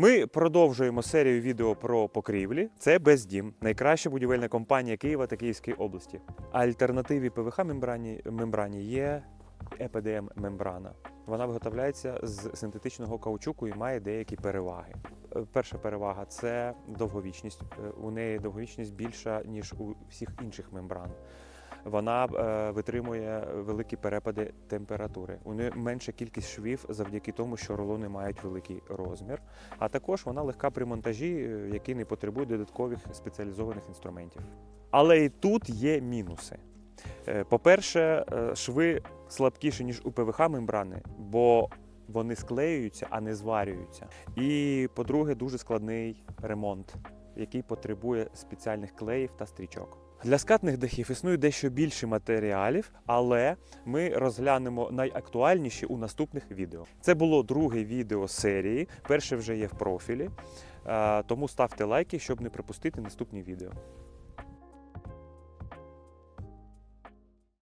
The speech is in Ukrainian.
Ми продовжуємо серію відео про покрівлі. Це Бездім, найкраща будівельна компанія Києва та Київської області. Альтернативі ПВХ мембрані, мембрані є ЕПДМ мембрана. Вона виготовляється з синтетичного каучуку і має деякі переваги. Е, Перша перевага це довговічність. Е, У неї довговічність більша ніж у всіх інших мембран. Вона е, витримує великі перепади температури. У неї менша кількість швів завдяки тому, що рулони мають великий розмір. А також вона легка при монтажі, е, який не потребує додаткових спеціалізованих інструментів. Але і тут є мінуси. Е, По-перше, шви слабкіші, ніж у ПВХ мембрани, бо вони склеюються, а не зварюються. І по-друге, дуже складний ремонт, який потребує спеціальних клеїв та стрічок. Для скатних дахів існує дещо більше матеріалів, але ми розглянемо найактуальніші у наступних відео. Це було друге відео серії. Перше вже є в профілі. Е, Тому ставте лайки, щоб не пропустити наступні відео.